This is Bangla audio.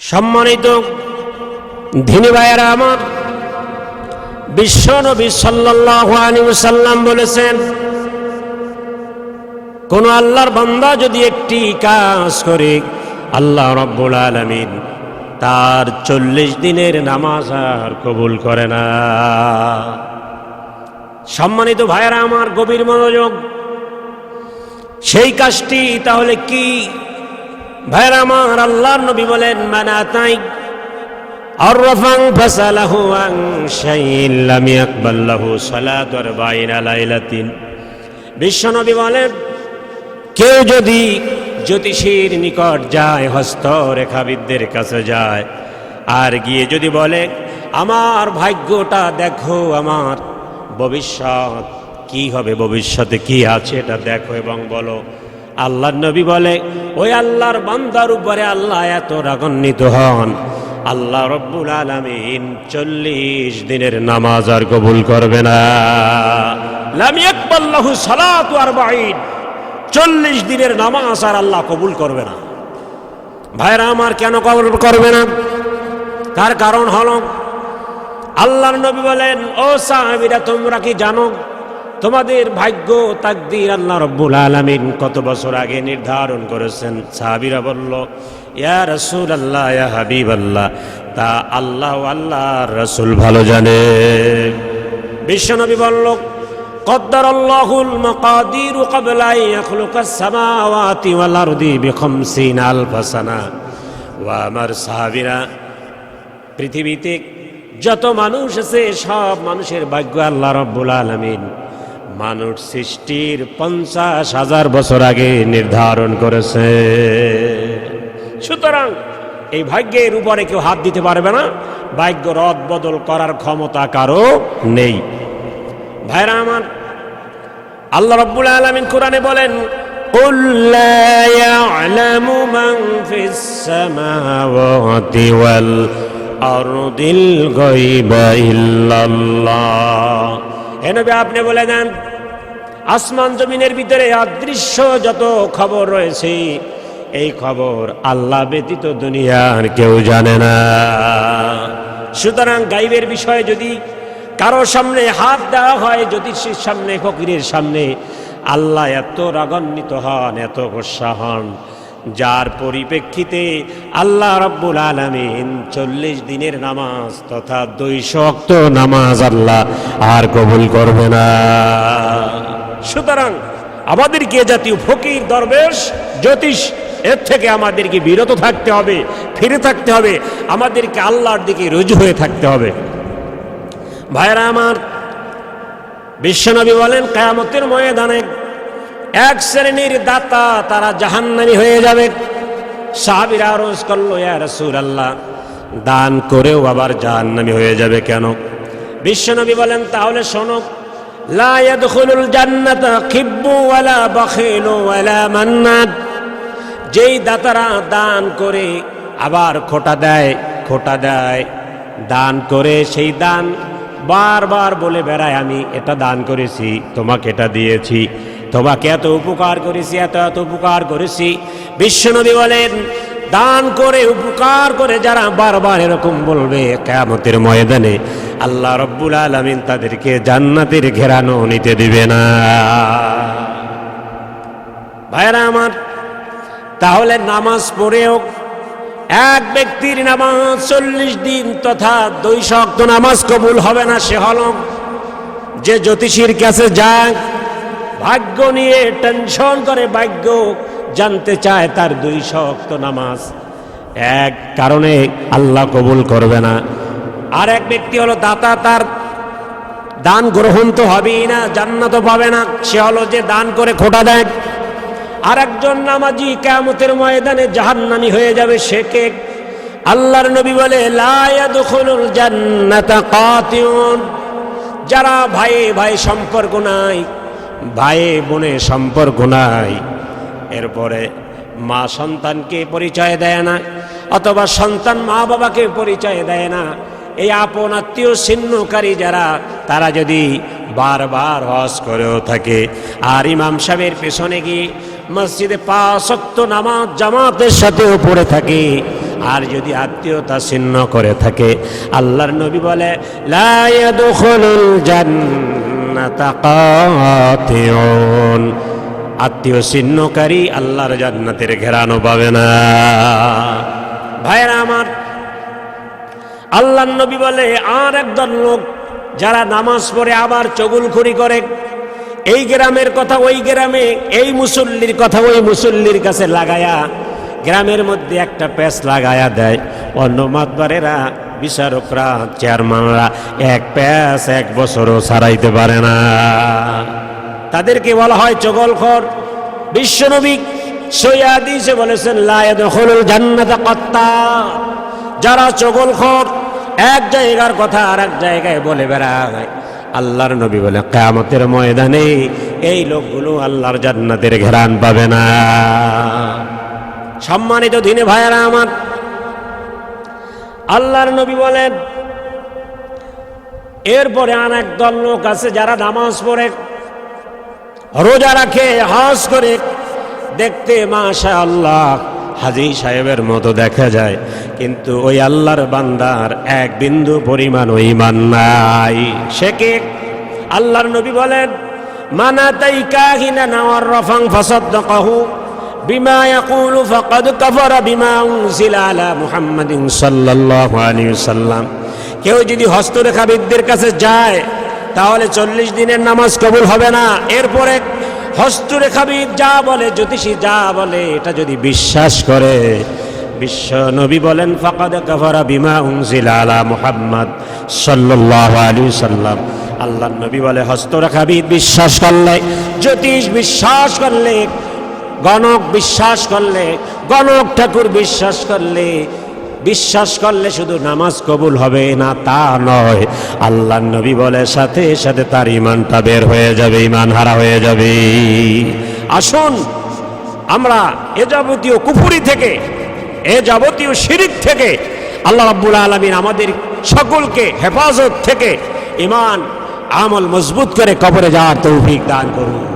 সম্মানিত ধিনী ভাইয়েরা আমার, বিশ্ব নবী সাল্লাম বলেছেন, কোন আল্লাহর বান্দা যদি একটি কাজ করে, আল্লাহ রব্বুল আলমিন তার চল্লিশ দিনের নামাজ আর কবুল করে না। সম্মানিত ভাইয়েরা আমার গভীর মনোযোগ, সেই কাজটি তাহলে কি ভাইয়েরা আমার আল্লাহর নবী বলেন, মানা তাই আরফাং ফাসালাহু আন শাইইন লাম ইয়াকবাল লাহু সালাতু আরবাঈনা লাইলাতিন। বিশ্বনবী বলেন, কেউ যদি জ্যোতিষীর নিকট যায় হস্ত রেখাবিদদের কাছে যায়, আর গিয়ে যদি বলে, আমার ভাগ্যটা দেখো, আমার ভবিষ্যৎ কি হবে, ভবিষ্যতে কি আছে, এটা দেখো এবং বলো আল্লাহর নবী বলে, ওই আল্লাহর বান্দার উপরে আল্লাহ এত রাগান্বিত হন। আল্লাহ রব্বুল আলমিন চল্লিশ দিনের নামাজ আর কবুল করবে না। আরবাঈন। চল্লিশ দিনের নামাজ আর আল্লাহ কবুল করবে না। ভাইরা, আমার কেন কবুল করবে না? তার কারণ হল, আল্লাহর নবী বলেন, ও সাহাবিরা, তোমরা কি জানো তোমাদের ভাগ্য তাকদির আল্লাহ রব্বুল আলমিন কত বছর আগে নির্ধারণ করেছেন সাহাবিরা বলল ইয়া রসুল আল্লাহ ইয়া হাবিব আল্লাহ তা আল্লাহ আল্লাহ রসুল ভালো জানে বিশ্বনবী বলল قدر الله المقادير قبل أن يخلق السماوات والأرض بخمسين ألف سنة وأمر সাহাবিরা পৃথিবীতে যত মানুষ আছে সব মানুষের ভাগ্য আল্লাহ রব্বুল আলমিন মানুষ সৃষ্টির পঞ্চাশ হাজার বছর আগে নির্ধারণ করেছে। সুতরাং এই ভাগ্যের উপরে কেউ হাত দিতে পারবে না। ভাগ্য রদ বদল করার ক্ষমতা কারও নেই। ভাইরা আমার, আল্লাহ রব্বুল আলমিন কোরআনে বলেন আপনি বলে দেন আসমান জমিনের ভিতরে অদৃশ্য যত খবর রয়েছে, এই খবর আল্লাহ ব্যতীত দুনিয়ার কেউ জানে না। সুতরাং গাইবের বিষয়ে যদি কারও সামনে হাত দেওয়া হয়, জ্যোতিষীর সামনে, ফকিরের সামনে, আল্লাহ এত রাগান্বিত হন, এত গোসা হন, যার পরিপ্রেক্ষিতে আল্লাহ রব্বুল আলমিন চল্লিশ দিনের নামাজ তথা দুইশো অক্ত নামাজ আল্লাহ আর কবুল করবে না। সুতরাং আমাদেরকে জাতীয় ফকির দরবেশ, জ্যোতিষ, এর থেকে আমাদেরকে বিরত থাকতে হবে, ফিরে থাকতে হবে, আমাদেরকে আল্লাহর দিকে রুজু হয়ে থাকতে হবে। ভাইরা আমার, বিশ্বনবী বলেন, কেয়ামতের ময়দানে এক শ্রেণির দাতা তারা জাহান্নামি হয়ে যাবে। সাহাবিরা আরজ করল, ইয়া রসুল আল্লাহ দান করেও আবার জাহান্নামি হয়ে যাবে কেন? বিশ্বনবী বলেন, তাহলে শোনো লা ইয়াদখুলুল জান্নাতা খিব্বু ওয়ালা মান্নাত। যেই দাতারা দান করে আবার খোটা দেয় খোটা দেয়, দান করে সেই দান বারবার বলে বেড়ায় আমি এটা দান করেছি, তোমাকে এটা দিয়েছি, তোমাকে এত উপকার করেছি, এত এত উপকার করেছি। বিশ্বনবী বলেন দান করে, উপকার করে যারা বারবার এরকম বলবে কেয়ামতের ময়দানে, আল্লাহ রব্বুল আলমিন তাদেরকে জান্নাতের ঘেরানো নিতে দিবে না। ভাইরা আমার, তাহলে নামাজ পড়েও এক ব্যক্তির নামাজ চল্লিশ দিন তথা দুই শক্ত নামাজ কবুল হবে না, সে হল যে জ্যোতিষীর কাছে যায় ভাগ্য নিয়ে টেনশন করে ভাগ্য জানতে চায় তার দুই শক্ত নামাজ। এক কারণে আল্লাহ কবুল করবে না। আর এক ব্যক্তি হলো দাতা, তার দান গ্রহণ তো হবেই না, জান্নাত পাবে না। সে হলো যে দান করে খোটা দেয়। আর একজন নামাজি কেমতের ময়দানে জাহান্নামি হয়ে যাবে, সে কে? আল্লাহর নবী বলে যারা ভাই ভাই সম্পর্ক নাই ভাইয়ে বোনে সম্পর্ক নাই। এরপরে মা সন্তানকে পরিচয় দেয় না, অথবা সন্তান মা বাবাকে পরিচয় দেয় না। এই আপন আত্মীয় ছিন্নকারী যারা, তারা যদি বারবার হজ করেও থাকে, আর ইমাম সাহেবের পেছনে গিয়ে মসজিদে পাঁচক্ত নামাজ জামাতের সাথেও পড়ে থাকে, আর যদি আত্মীয়তা ছিন্ন করে থাকে, আল্লাহর নবী বলে, লা ইয়াদখুলুল জান্নাতা আত্মীয় ছিন্নকারী আল্লাহর জান্নাতের ঘেরানো পাবে না। ভাইরা আমার আল্লাহ নবী বলে, আর একদল লোক যারা নামাজ পড়ে আবার চগুল চগুলখড়ি করে, এই গ্রামের কথা ওই গ্রামে, এই মুসল্লির কথা ওই মুসল্লির কাছে লাগায়া, গ্রামের মধ্যে একটা প্যাচ লাগায়া দেয়। অন্য মাতবারেরা বিচারকরা চেয়ারম্যানরা এক প্যাস এক বছরও ছাড়াইতে পারে না। তাদেরকে বলা হয় চগলখর। বিশ্বনবী সৈয়াদিসে বলেছেন লায়দ হলুল জান্নাতা কত্তা। যারা চগলখর, এক জায়গার কথা আর এক জায়গায় বলে বেড়ায়। আল্লাহর নবী বলে, কেয়ামতের ময়দানে এই লোকগুলো আল্লাহর জান্নাতের ঘেরান পাবে না। সম্মানিত দিনে ভাইয়েরা আমার আল্লাহর নবী বলেন, এরপরে আর এক দল লোক আছে যারা নামাজ পড়ে, রোজা রাখে, হজ করে। দেখতে মাশা আল্লাহ হাজি সাহেবের মতো দেখা যায়। কিন্তু ওই আল্লাহর বান্দার এক বিন্দু পরিমাণ ওই মান নাই। সে কে? আল্লাহর নবী বলেন মানা তাই কাহিনা নাওয়ার রফাং ফাসাদ্দাকাহু। বিমা ইয়াকুলু ফাকাদ কাফারা বিমা উনজিলা আলা মুহাম্মাদিন সাল্লাল্লাহু আলাইহি ওয়াসাল্লাম। কেউ যদি হস্তরেখাবিদদের কাছে যায়, তাহলে চল্লিশ দিনের নামাজ কবুল হবে না। এরপরে হস্তরেখাবিদ যা বলে, জ্যোতিষী যা বলে, এটা যদি বিশ্বাস করে, বিশ্ব নবী বলেন, ফাকাদ কাফারা বিমা উনজিলা আলা মুহাম্মদ সাল্লাল্লাহু আলাইহি সাল্লাম আল্লাহ নবী বলে, হস্তরেখাবিদ বিশ্বাস করলে, জ্যোতিষ বিশ্বাস করলে গণক বিশ্বাস করলে, গণক ঠাকুর বিশ্বাস করলে বিশ্বাস করলে শুধু নামাজ কবুল হবে না তা নয়। আল্লাহ নবী বলে, সাথে সাথে তার ইমানটা বের হয়ে যাবে ইমান হারা হয়ে যাবে। আসুন, আমরা এ যাবতীয় কুফুরি থেকে, এ যাবতীয় শিরিক থেকে, আল্লাহ রাব্বুল আলমিন আমাদের সকলকে হেফাজত থেকে ইমান আমল মজবুত করে কবরে যাওয়ার তৌফিক দান করুন।